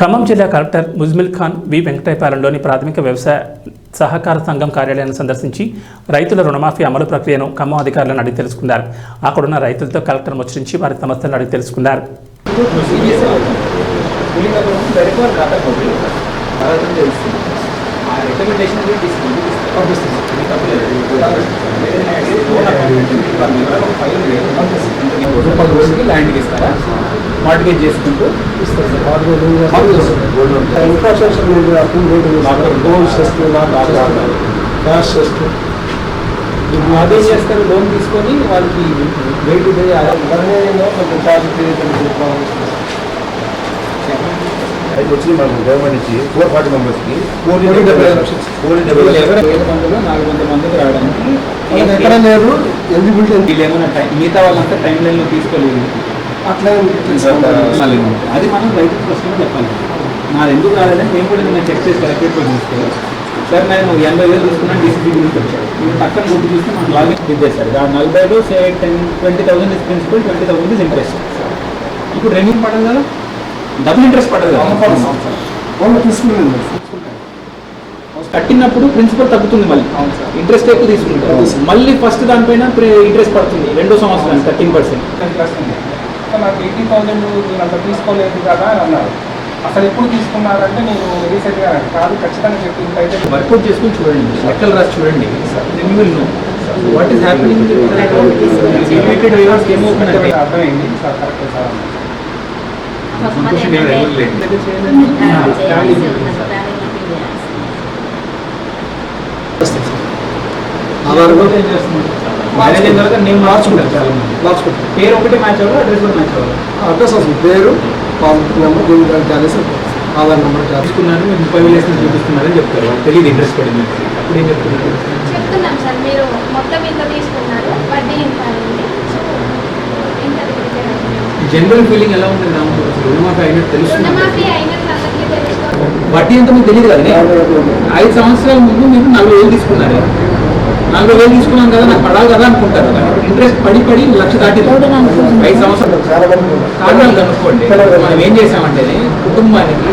ఖమ్మం జిల్లా కలెక్టర్ ముజ్మిల్ ఖాన్ వి వెంకటైపాలెంలోని ప్రాథమిక వ్యవసాయ సహకార సంఘం కార్యాలయాన్ని సందర్శించి రైతుల రుణమాఫీ అమలు ప్రక్రియను ఖమ్మం అధికారులను అడిగి తెలుసుకున్నారు. అక్కడున్న రైతులతో కలెక్టర్ ముచ్చరించి వారి సమస్యలను అడిగి తెలుసుకున్నారు. ల్యాండ్కి ఇస్తారా మార్టిగేజ్ చేసుకుంటూ ఇస్తారు సార్ ఇన్ఫ్రాస్ట్రక్చర్ క్యాష్ సిస్టమ్ అదేం చేస్తారు లోన్ తీసుకొని వాళ్ళకి వెయిట్ కొంచెం ఛార్జ్ వచ్చింది మనకు గవర్నమెంట్ నుంచి ఫోర్ ఫార్టీ మెంబర్స్కి ఫోర్ కోటి డెబ్బై లక్షలు. ఫోర్ డెబ్బై ఎవరు లక్షలు వేల మందిలో నాలుగు వందల మందికి రావడానికి ఎక్కడ లేదు ఎలిజిబిలిటీ వీళ్ళు ఏమైనా టైం మిగతా వాళ్ళంతా టైం లైన్లో తీసుకోలేదు అట్లా. అది మనం రైతు ప్రశ్న చెప్పాలి. నాది ఎందుకు రాలేదని మేము కూడా నిన్న చెక్ చేసి కలెక్టరేట్ తీసుకోవాలి సార్ నేను ఎనభై వేలు తీసుకున్నాను డీసీపీ గురించి వచ్చాడు మీరు పక్కన గుర్తు చూస్తే లాగిన్ క్లిక్ చేశారు దాని నలభైలో say ten twenty thousand is principal twenty thousand is interest ఇప్పుడు రెవెన్యూ పడదు కదా? డబుల్ ఇంట్రెస్ట్ పడదు కదా? తీసుకున్నాను కట్టినప్పుడు ప్రిన్సిపల్ తగ్గుతుంది మళ్ళీ. ఇంట్రెస్ట్ ఎక్కువ తీసుకుంటారు. మళ్ళీ ఫస్ట్ దానిపైన ఇంట్రెస్ట్ పడుతుంది. రెండో సంవత్సరానికి థర్టీన్ పర్సెంట్ నాకు ఎయిటీ థౌసండ్ నేను అంత తీసుకోలేదు కదా అని అన్నారు. అసలు ఎప్పుడు తీసుకున్నారంటే నేను రీసెంట్గా కాదు ఖచ్చితంగా చెప్పి ఇంత అయితే వర్కౌట్ చేసుకుని చూడండి లెక్కలు రాసి చూడండి. Then you will know what is happening related waivers ఏమవుతుందంటే అర్థమైంది? Sir correct sir Aadhaar marriage అయిన తర్వాత నేను మార్చుకుంటాను చాలా మంది. మార్చుకుంటాం పేరు ఒకటి మ్యాచ్ అవ్వాలి అడ్రస్ కూడా మ్యాచ్ అవ్వాలి అడ్రస్ అసలు పేరు పాస్బుక్ నెంబర్ దీనికి క్యాలేసి ఆధార్ నెంబర్ తీసుకున్నారు మీరు ముప్పై వేలు వేసిన చూపిస్తున్నారని చెప్తారు. తెలియదు ఇంట్రెస్ట్ పడింది అప్పుడు ఏం చెప్తున్నారు? చెప్తున్నాం సార్ మీరు మొత్తం ఇంత తీసుకున్నారు వడ్డీ ఇంత జనరల్ ఫీలింగ్ ఎలా ఉంటుంది రుణమాఫీ అయినట్టు తెలుస్తుంది. తెలుసుకోవాలి వడ్డీ ఎంత మీకు తెలియదు కదా ఐదు సంవత్సరాల ముందు మీరు నలభై వేలు తీసుకున్నారు. నలభై వేలు తీసుకున్నాం కదా నాకు పడాలి కదా అనుకుంటారు. కదా ఇంట్రెస్ట్ పడి పడి లక్ష దాటి ఐదు సంవత్సరాలు. కారణాలు కనుక్కోండి. మనం ఏం చేసామంటే కుటుంబానికి